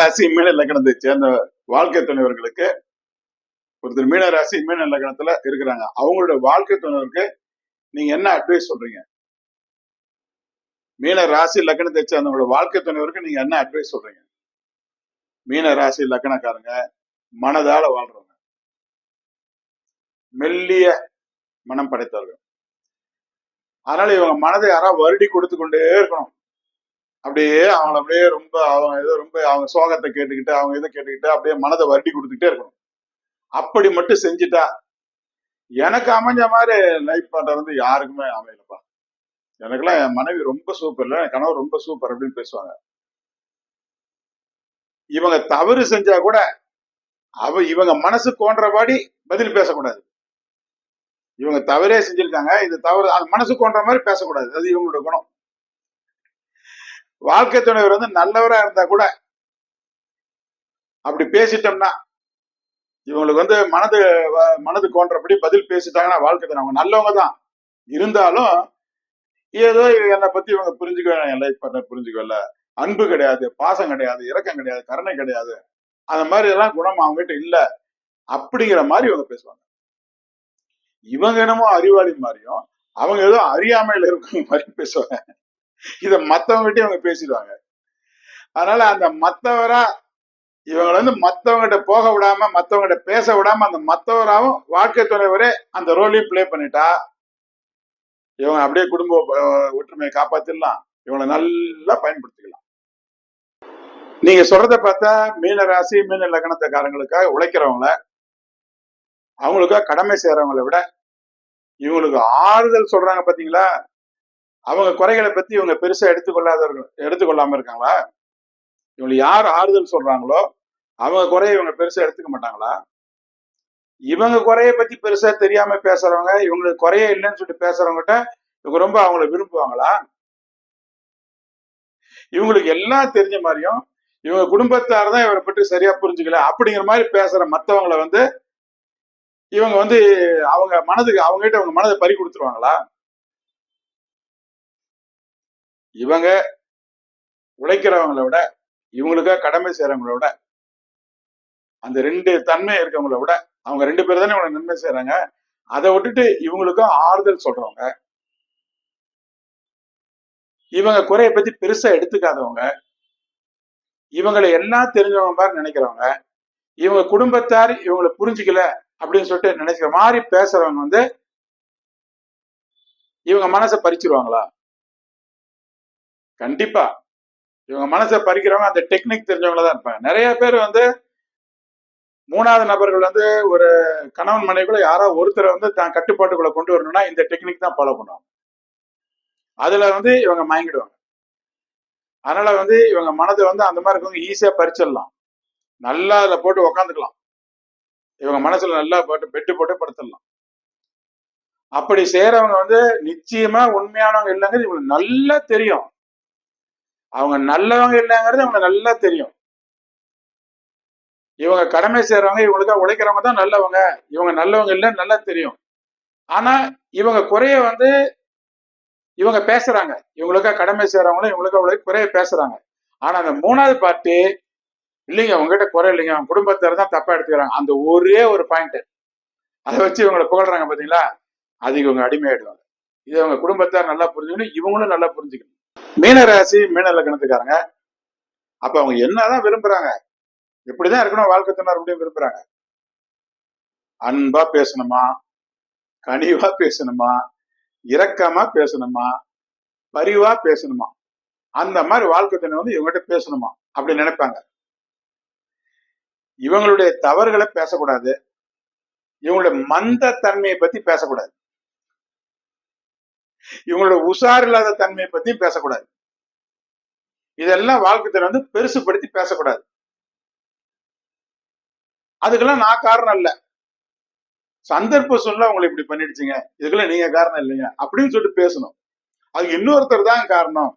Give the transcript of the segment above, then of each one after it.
ராசி மீன லக்னத்தை சேர்ந்த வாழ்க்கை துணைவர்களுக்கு ஒருத்தர் மீன ராசி மீன லக்னத்துல இருக்கிறாங்க. அவங்களோட வாழ்க்கை துணைவருக்கு நீங்க என்ன அட்வைஸ் சொல்றீங்க? மீன ராசி லக்னத்தை சேர்ந்தவங்களோட வாழ்க்கை துணைவருக்கு நீங்க என்ன அட்வைஸ் சொல்றீங்க? மீன ராசி லக்னக்காரங்க மனதால வாழ்றவங்க. மெல்லிய மனம் படைத்தவர்கள். அதனால இவங்க மனதை யாராவது வருடி கொடுத்து கொண்டே இருக்கணும். அப்படியே அவங்கள அப்படியே ரொம்ப அவங்க ஏதோ ரொம்ப அவங்க சோகத்தை கேட்டுக்கிட்டு அவங்க இதை கேட்டுக்கிட்டு அப்படியே மனதை வருட்டி கொடுத்துக்கிட்டே இருக்கணும். அப்படி மட்டும் செஞ்சுட்டா எனக்கு அமைஞ்ச மாதிரி லைஃப் பண்றது வந்து யாருக்குமே அமையலப்பா. எனக்கெல்லாம் என் மனைவி ரொம்ப சூப்பர் இல்லை என் கணவர் ரொம்ப சூப்பர் அப்படின்னு பேசுவாங்க. இவங்க தவறு செஞ்சா கூட அவ இவங்க மனசு கோன்றபாடி பதில் பேசக்கூடாது. இவங்க தவறே செஞ்சிருக்காங்க இது தவறு அது மனசு கோன்ற மாதிரி பேசக்கூடாது. அது இவங்களோட குணம். வாழ்க்கை துணைவர் வந்து நல்லவரா இருந்தா கூட அப்படி பேசிட்டோம்னா இவங்களுக்கு வந்து மனது வ- மனது கோன்றபடி பதில் பேசிட்டாங்கன்னா வாழ்க்கை துணை அவங்க நல்லவங்க தான். இருந்தாலும் ஏதோ என்னை பத்தி இவங்க புரிஞ்சுக்க என் லைஃப் பண்ண புரிஞ்சுக்கல அன்பு கிடையாது பாசம் கிடையாது இரக்கம் கிடையாது கருணை கிடையாது. அந்த மாதிரி எல்லாம் குணம் அவங்க கிட்ட இல்ல. அப்படிங்கிற மாதிரி இவங்க பேசுவாங்க. இவங்க என்னமோ அறிவாளி மாதிரியும் அவங்க ஏதோ அறியாமையில இருக்கிற மாதிரி பேசுவாங்க. இத மத்தவங்ககிட்ட இவங்க பேசிடுவாங்க. அதனால அந்த மத்தவரா இவங்களை வந்து மத்தவங்ககிட்ட போக விடாம மத்தவங்ககிட்ட பேச விடாம அந்த மத்தவராவும் வாழ்க்கை துணைவரே அந்த ரோலையும் பிளே பண்ணிட்டா இவங்க அப்படியே குடும்ப ஒற்றுமையை காப்பாத்திடலாம். இவங்களை நல்லா பயன்படுத்திக்கலாம். நீங்க சொல்றத பார்த்தா மீன ராசி மீன லக்னத்துக்காரங்களுக்காக உழைக்கிறவங்கள அவங்களுக்காக கடமை செய்யறவங்களை விட இவங்களுக்கு ஆறுதல் சொல்றாங்க பாத்தீங்களா அவங்க குறைகளை பத்தி இவங்க பெருசா எடுத்துக்கொள்ளாதவர்கள் எடுத்துக்கொள்ளாம இருக்காங்களா? இவங்க யார் ஆறுதல் சொல்றாங்களோ அவங்க குறைய இவங்க பெருசா எடுத்துக்க மாட்டாங்களா? இவங்க குறைய பத்தி பெருசா தெரியாம பேசுறவங்க இவங்களுக்கு குறைய இல்லைன்னு சொல்லிட்டு பேசுறவங்ககிட்ட இவங்க ரொம்ப அவங்கள விரும்புவாங்களா? இவங்களுக்கு எல்லாம் தெரிஞ்ச மாதிரியும் இவங்க குடும்பத்தார் தான் இவரை பற்றி சரியா புரிஞ்சுக்கல. அப்படிங்கிற மாதிரி பேசுற மற்றவங்களை வந்து இவங்க வந்து அவங்க மனதுக்கு அவங்க கிட்ட அவங்க மனதை பறி கொடுத்துருவாங்களா? இவங்க உழைக்கிறவங்கள விட இவங்களுக்காக கடமை செய்யறவங்கள விட அந்த ரெண்டு தன்மை இருக்கவங்கள விட அவங்க ரெண்டு பேர் தானே இவங்களை நன்மை செய்யறாங்க அதை விட்டுட்டு இவங்களுக்கும் ஆறுதல் சொல்றவங்க இவங்க குறைய பத்தி பெருசா எடுத்துக்காதவங்க இவங்களை எல்லாம் தெரிஞ்சவங்க மாதிரி நினைக்கிறவங்க இவங்க குடும்பத்தார் இவங்களை புரிஞ்சுக்கல அப்படின்னு சொல்லிட்டு நினைக்கிற மாதிரி பேசுறவங்க வந்து இவங்க மனசை பறிச்சிருவாங்களா? கண்டிப்பா. இவங்க மனசை பறிக்கிறவங்க அந்த டெக்னிக் தெரிஞ்சவங்கள தான் இருப்பாங்க. நிறைய பேர் வந்து மூணாவது நபர்கள் வந்து ஒரு கணவன் மனைவிக்குள்ள யாரோ ஒருத்தரை வந்து தான் கட்டுப்பாட்டுக்குள்ள கொண்டு வரணும்னா இந்த டெக்னிக் தான் ஃபாலோ பண்ணுவாங்க. அதுல வந்து இவங்க மயங்கிடுவாங்க. அதனால வந்து இவங்க மனதை வந்து அந்த மாதிரி இருக்கவங்க ஈஸியா பறிச்சிடலாம். நல்லா அதில் போட்டு உக்காந்துக்கலாம். இவங்க மனசுல நல்லா போட்டு பெட்டு போட்டு படுத்துடலாம். அப்படி செய்யறவங்க வந்து நிச்சயமா உண்மையானவங்க இல்லைங்கிறது இவங்களுக்கு நல்லா தெரியும். அவங்க நல்லவங்க இல்லைங்கிறது இவங்களுக்கு நல்லா தெரியும். இவங்க கடமை செய்யறவங்க இவங்களுக்காக உழைக்கிறவங்க தான் நல்லவங்க. இவங்க நல்லவங்க இல்லைன்னு நல்லா தெரியும். ஆனா இவங்க குறைய வந்து இவங்க பேசுறாங்க. இவங்களுக்கா கடமை செய்யறவங்களும் இவங்களுக்கா உழைக்க குறைய பேசுறாங்க. ஆனா அந்த மூணாவது பார்ட்டி இல்லைங்க உங்ககிட்ட குறை இல்லைங்க. அவங்க குடும்பத்தார் தான் தப்பா எடுத்துக்கிறாங்க. அந்த ஒரே ஒரு பாயிண்ட் அதை வச்சு இவங்களை புகழ்றாங்க பாத்தீங்களா? அதுக்கு இவங்க அடிமையாயிடுவாங்க. இது அவங்க குடும்பத்தார் நல்லா புரிஞ்சுக்கணும் இவங்களும் நல்லா புரிஞ்சுக்கணும். மீனராசி மீன லக்னத்துக்காரங்க. அப்ப அவங்க என்னதான் விரும்புறாங்க? இப்படிதான் இருக்கணும் வாழ்க்கை துணர் அப்படின்னு விரும்புறாங்க? அன்பா பேசணுமா? கனிவா பேசணுமா? இரக்கமா பேசணுமா? பரிவா பேசணுமா? அந்த மாதிரி வாழ்க்கை துணை வந்து இவங்ககிட்ட பேசணுமா? அப்படின்னு நினைப்பாங்க. இவங்களுடைய தவறுகளை பேசக்கூடாது. இவங்களுடைய மந்த தன்மையை பத்தி பேசக்கூடாது. இவங்களோட உஷார் இல்லாத தன்மையை பத்தியும் பேசக்கூடாது. இதெல்லாம் வாழ்க்கை திறன் வந்து பெருசுப்படுத்தி பேசக்கூடாது. அதுக்கெல்லாம் நான் காரணம் இல்ல. சந்தர்ப்ப சூழ்நிலை உங்களை இப்படி பண்ணிடுச்சுங்க. இதுக்கெல்லாம் நீங்க காரணம் இல்லைங்க. அப்படின்னு சொல்லிட்டு பேசணும். அது இன்னொருத்தர் தான் காரணம்.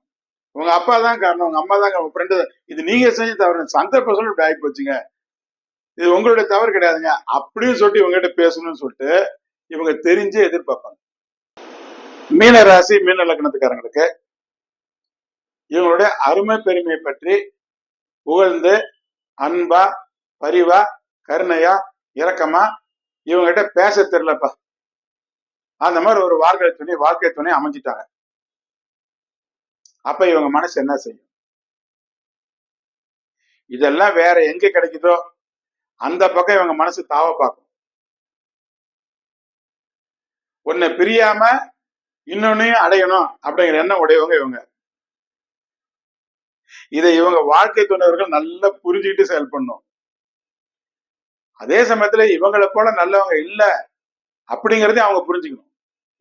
உங்க அப்பா தான் காரணம். உங்க அம்மா தான் உங்க ஃப்ரெண்டு இது நீங்க செஞ்சு தவறு. சந்தர்ப்ப சூழ்நிலை இப்படி ஆகி போச்சுங்க. இது உங்களுடைய தவறு கிடையாதுங்க. அப்படின்னு சொல்லிட்டு இவங்ககிட்ட பேசணும்னு சொல்லிட்டு இவங்க தெரிஞ்சு எதிர்பார்ப்பாங்க. மீன ராசி மீன லக்னத்துக்காரங்களுக்கு இவங்களுடைய அருமை பெருமையை பற்றி புகழ்ந்து அன்பா பரிவா கருணையா இரக்கமா இவங்ககிட்ட பேச தெரியலப்பா. அந்த மாதிரி ஒரு வாழ்க்கை துணை வாழ்க்கை துணை அமைஞ்சிட்டாங்க. அப்ப இவங்க மனசு என்ன செய்யும்? இதெல்லாம் வேற எங்க கிடைக்குதோ அந்த பக்கம் இவங்க மனசு தாவ பார்க்கும். ஒன்னு பிரியாம இன்னொன்னையும் அடையணும் அப்படிங்கிற எண்ணம் உடையவங்க இவங்க. இதை இவங்க வாழ்க்கை துணைவர்கள் நல்லா புரிஞ்சுக்கிட்டு செயல்படணும் அதே சமயத்துல இவங்களை போல நல்லவங்க இல்ல அப்படிங்கறதையும் அவங்க புரிஞ்சுக்கணும்.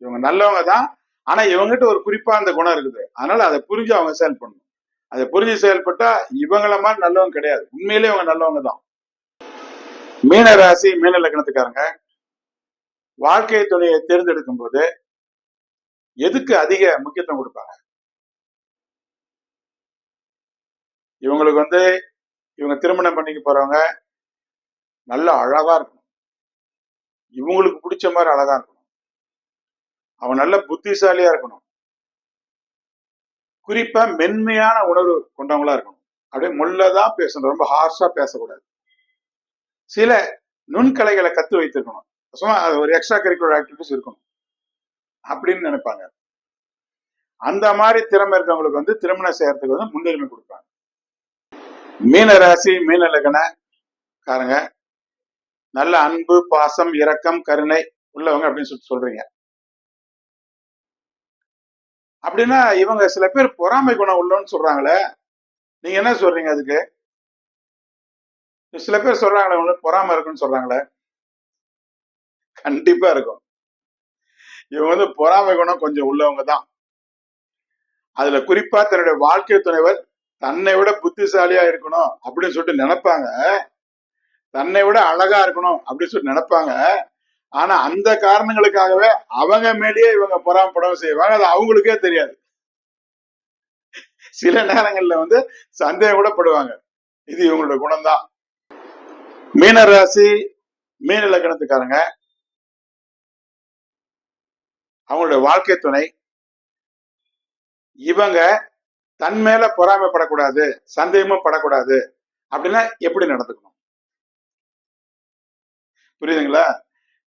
இவங்க நல்லவங்க தான் ஆனா இவங்ககிட்ட ஒரு குறிப்பா அந்த குணம் இருக்குது. அதனால அதை புரிஞ்சு அவங்க செயல்படணும் அதை புரிஞ்சு செயல்பட்டா இவங்கள மாதிரி நல்லவங்க கிடையாது. உண்மையிலேயே இவங்க நல்லவங்க தான். மீன ராசி மீன லக்னத்துக்காரங்க வாழ்க்கை துணையை தேர்ந்தெடுக்கும் போது எதுக்கு அதிக முக்கியத்துவம் கொடுப்பாங்க? இவங்களுக்கு வந்து இவங்க திருமணம் பண்ணிக்க போறவங்க நல்ல அழகா இருக்கணும். இவங்களுக்கு பிடிச்ச மாதிரி அழகா இருக்கணும். அவன் நல்ல புத்திசாலியா இருக்கணும். குறிப்பா மென்மையான உணர்வு கொண்டவங்களா இருக்கணும். அப்படியே முள்ளதான் பேசணும். ரொம்ப ஹார்ஷா பேசக்கூடாது. சில நுண்கலைகளை கத்து வைத்திருக்கணும். சும்மா அது ஒரு எக்ஸ்ட்ரா கரிக்குலர் ஆக்டிவிட்டிஸ் இருக்கணும். அப்படின்னு நினைப்பாங்க. அந்த மாதிரி திறமை இருக்கவங்களுக்கு வந்து திருமணம் செய்யறதுக்கு வந்து முன்னுரிமை கொடுப்பாங்க. மீன ராசி மீன லக்ன காரங்க நல்ல அன்பு பாசம் இரக்கம் கருணை உள்ளவங்க அப்படின்னு சொல்லி சொல்றீங்க. அப்படின்னா இவங்க சில பேர் பொறாமை குணம் உள்ளன்னு சொல்றாங்களே நீங்க என்ன சொல்றீங்க அதுக்கு? சில பேர் சொல்றாங்களே உங்களுக்கு பொறாமை இருக்குன்னு சொல்றாங்களே. கண்டிப்பா இருக்கும். இவங்க வந்து பொறாமை குணம் கொஞ்சம் உள்ளவங்க தான். அதுல குறிப்பா தன்னுடைய வாழ்க்கை துணைவர் தன்னை விட புத்திசாலியா இருக்கணும் அப்படின்னு சொல்லிட்டு நினைப்பாங்க. தன்னை விட அழகா இருக்கணும் அப்படின்னு சொல்லி நினைப்பாங்க. ஆனா அந்த காரணங்களுக்காகவே அவங்க மேலேயே இவங்க பொறாமப்படவும் செய்வாங்க. அது அவங்களுக்கே தெரியாது. சில நேரங்கள்ல வந்து சந்தேகம் கூட படுவாங்க. இது இவங்களோட குணம்தான். மீன ராசி மீன லக்னத்துக்காரங்க. அவங்களுடைய வாழ்க்கை துணை. இவங்க தன் மேல பொறாமைப்படக்கூடாது சந்தேகமும் படக்கூடாது அப்படின்னா எப்படி நடந்துக்கணும்? புரியுதுங்களா?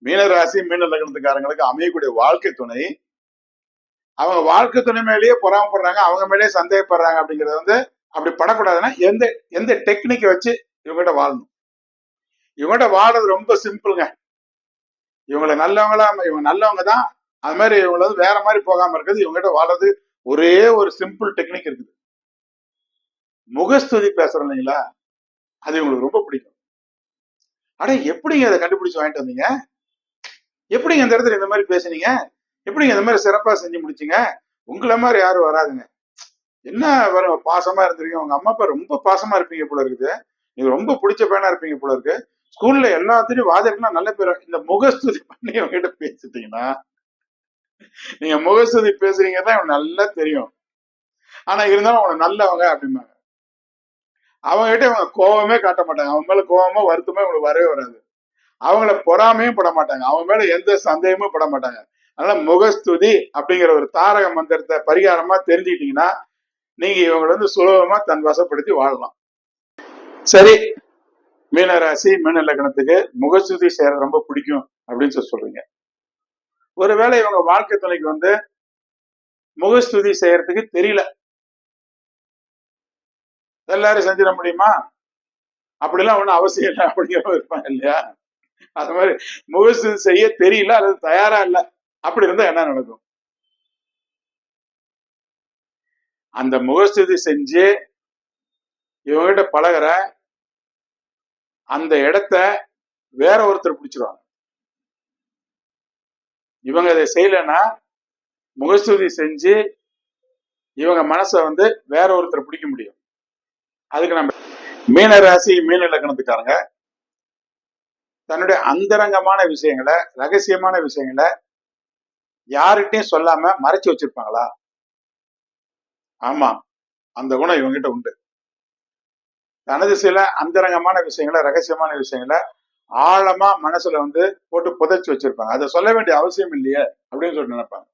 மீனராசி மீன லக்னத்துக்காரங்களுக்கு அமையக்கூடிய வாழ்க்கை துணை. அவங்க வாழ்க்கை துணை மேலேயே பொறாமப்படுறாங்க அவங்க மேலேயே சந்தேகப்படுறாங்க அப்படிங்கறது வந்து அப்படி படக்கூடாதுன்னா எந்த எந்த டெக்னிக்கை வச்சு இவங்ககிட்ட வாழணும்? இவங்ககிட்ட வாழறது ரொம்ப சிம்பிளுங்க. இவங்களை நல்லவங்களா இவங்க நல்லவங்க தான் அது மாதிரி இவங்களது வேற மாதிரி போகாம இருக்குது. இவங்ககிட்ட வாழறது ஒரே ஒரு சிம்பிள் டெக்னிக் இருக்குது. முகஸ்துதி பேசுறோம் இல்லைங்களா? அது இவங்களுக்கு ரொம்ப பிடிக்கும். அட எப்படிங்க அதை கண்டுபிடிச்சு வாங்கிட்டு வந்தீங்க? எப்படிங்க இந்த இடத்துல இந்த மாதிரி பேசுனீங்க? எப்படிங்க இந்த மாதிரி சிறப்பா செஞ்சு முடிச்சீங்க? உங்களை மாதிரி யாரும் வராதுங்க. என்ன வரும்? பாசமா இருந்திருக்கீங்க. உங்க அம்மா அப்பா ரொம்ப பாசமா இருப்பீங்க போல இருக்குது. நீங்க ரொம்ப பிடிச்ச பையனா இருப்பீங்க போல இருக்கு. ஸ்கூல்ல எல்லாத்துலயும் வாதிருக்குன்னா நல்ல பேர் இந்த முகஸ்துதி பண்ணி அவங்ககிட்ட பேசிட்டீங்கன்னா நீங்க முகஸ்துதி பேசுறீங்க தான் இவனுக்கு நல்லா தெரியும். ஆனா இருந்தாலும் அவங்க நல்லவங்க அப்படிம்பாங்க. அவங்க கிட்ட இவங்க கோவமே காட்ட மாட்டாங்க. அவங்க மேல கோவமோ வருத்தமோ இவங்களுக்கு வரவே வராது. அவங்கள பொறாமையும் பட மாட்டாங்க. அவங்க மேல எந்த சந்தேகமும் பட மாட்டாங்க. அதனால முகஸ்துதி அப்படிங்கிற ஒரு தாரக மந்திரத்தை பரிகாரமா தெரிஞ்சுக்கிட்டீங்கன்னா நீங்க இவங்களை வந்து சுலபமா தன் வசப்படுத்தி வாழலாம். சரி மீனராசி மீன லக்னத்துக்கு முகஸ்துதி சேர ரொம்ப பிடிக்கும் அப்படின்னு சொல்லி சொல்றீங்க. ஒருவேளை இவங்க வாழ்க்கை துணைக்கு வந்து முகஸ்துதி செய்யறதுக்கு தெரியல. எல்லாரும் செஞ்சிட முடியுமா? அப்படிலாம் ஒண்ணும் அவசியம் இல்லை அப்படிங்கிறவங்க இருப்பாங்க இல்லையா? அது மாதிரி முகஸ்துதி செய்ய தெரியல அல்லது தயாரா இல்லை. அப்படி இருந்தா என்ன நடக்கும்? அந்த முகஸ்துதி செஞ்சு இவங்ககிட்ட பழகுற அந்த இடத்த வேற ஒருத்தர் பிடிச்சிருவாங்க. இவங்க அதை செய்யலைன்னா முகஸ்துதி செஞ்சு இவங்க மனசை வந்து வேற ஒருத்தர் பிடிக்க முடியும். அதுக்கு நம்ம மீன ராசி மீன இலக்கணத்துக்காரங்க தன்னுடைய அந்தரங்கமான விஷயங்களை ரகசியமான விஷயங்களை யார்கிட்டையும் சொல்லாம மறைச்சு வச்சிருப்பாங்களா? ஆமா அந்த குணம் இவங்கிட்ட உண்டு. தனது சில அந்தரங்கமான விஷயங்களை ரகசியமான விஷயங்களை ஆழமா மனசுல வந்து போட்டு புதைச்சு வச்சிருப்பாங்க. அதை சொல்ல வேண்டிய அவசியம் இல்லையே அப்படின்னு சொல்லி நினைப்பாங்க.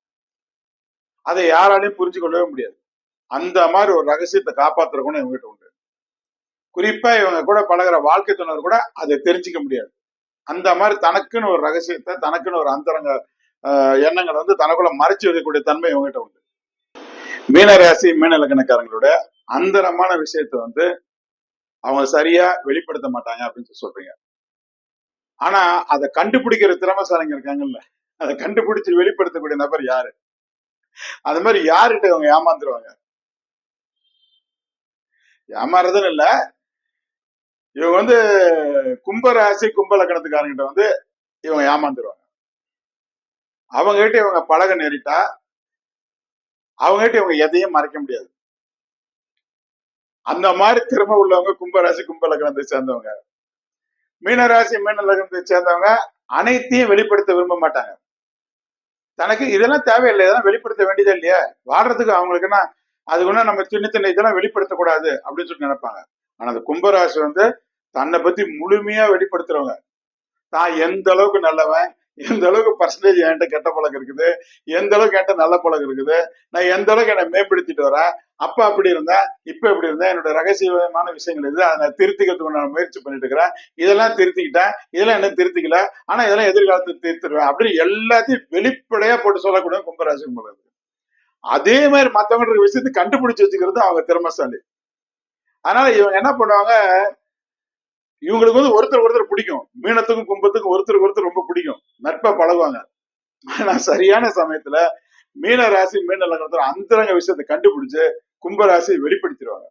அதை யாராலையும் புரிஞ்சு கொள்ளவே முடியாது. அந்த மாதிரி ஒரு ரகசியத்தை காப்பாத்துற குணம் இவங்ககிட்ட உண்டு. குறிப்பா இவங்க கூட பழகுற வாழ்க்கை துணர் கூட அதை தெரிஞ்சுக்க முடியாது. அந்த மாதிரி தனக்குன்னு ஒரு ரகசியத்தை தனக்குன்னு ஒரு அந்தரங்க ஆஹ், எண்ணங்களை வந்து தனக்குள்ள மறைச்சு வைக்கக்கூடிய தன்மை இவங்ககிட்ட உண்டு. மீனராசி மீன இலக்கணக்காரங்களோட அந்தரமான விஷயத்தை வந்து அவங்க சரியா வெளிப்படுத்த மாட்டாங்க அப்படின்னு சொல்லி சொல்றீங்க. ஆனா அதை கண்டுபிடிக்கிற திறமசாலிங்க இருக்காங்கல்ல. அதை கண்டுபிடிச்சு வெளிப்படுத்தக்கூடிய நபர் யாரு? அது மாதிரி யாருகிட்ட இவங்க ஏமாந்துருவாங்க? ஏமாறுறதுன்னு இல்ல. இவங்க வந்து கும்பராசி கும்ப லக்கணத்துக்காரங்கிட்ட வந்து இவங்க ஏமாந்துருவாங்க. அவங்க கிட்ட இவங்க பழக நேரிட்டா அவங்க கிட்ட இவங்க எதையும் மறைக்க முடியாது. அந்த மாதிரி திறமை உள்ளவங்க கும்பராசி கும்ப லக்கணத்தை சேர்ந்தவங்க. மீனராசி மீன சேர்ந்தவங்க அனைத்தையும் வெளிப்படுத்த விரும்ப மாட்டாங்க. தனக்கு இதெல்லாம் தேவையில்லை இதெல்லாம் வெளிப்படுத்த வேண்டியதே இல்லையா. வாழ்றதுக்கு அவங்களுக்குன்னா அதுக்குன்னா நம்ம சின்ன சின்ன இதெல்லாம் வெளிப்படுத்தக்கூடாது அப்படின்னு சொல்லி நினைப்பாங்க. ஆனா அந்த கும்பராசி வந்து தன்னை பத்தி முழுமையா வெளிப்படுத்துறவங்க. தான் எந்த அளவுக்கு நல்லவன் எந்த அளவுக்கு பர்சன்டேஜ் என்கிட்ட கெட்ட பழக்கம் இருக்குது? எந்த அளவுக்கு என்கிட்ட நல்ல பழக்கம் இருக்குது? நான் எந்த அளவுக்கு என்னை மேம்படுத்திட்டு வரேன்? அப்ப அப்படி இருந்தேன் இப்ப இப்படி இருந்தேன் என்னோட ரகசியமான விஷயங்கள் இது அதை நான் திருத்திக்கிறதுக்கு நான் முயற்சி பண்ணிட்டு இருக்கிறேன். இதெல்லாம் திருத்திக்கிட்டேன். இதெல்லாம் என்ன திருத்திக்கல? ஆனா இதெல்லாம் எதிர்காலத்தில் திருத்திடுவேன் அப்படின்னு எல்லாத்தையும் வெளிப்படையா போட்டு சொல்லக்கூடிய கும்பராசி கும்பராசி அதே மாதிரி மத்தவங்க விஷயத்தை கண்டுபிடிச்சு வச்சுக்கிறது அவங்க திறமசாலி. அதனால இவங்க என்ன பண்ணுவாங்க? இவங்களுக்கு வந்து ஒருத்தர் ஒருத்தர் பிடிக்கும். மீனத்துக்கும் கும்பத்துக்கும் ஒருத்தருக்கு ஒருத்தர் ரொம்ப பிடிக்கும். நட்பா பழகுவாங்க. ஆனா சரியான சமயத்துல மீன ராசி மீன லக்னத்துல அந்தரங்க விஷயத்தை கண்டுபிடிச்சு கும்பராசியை வெளிப்படுத்திடுவாங்க.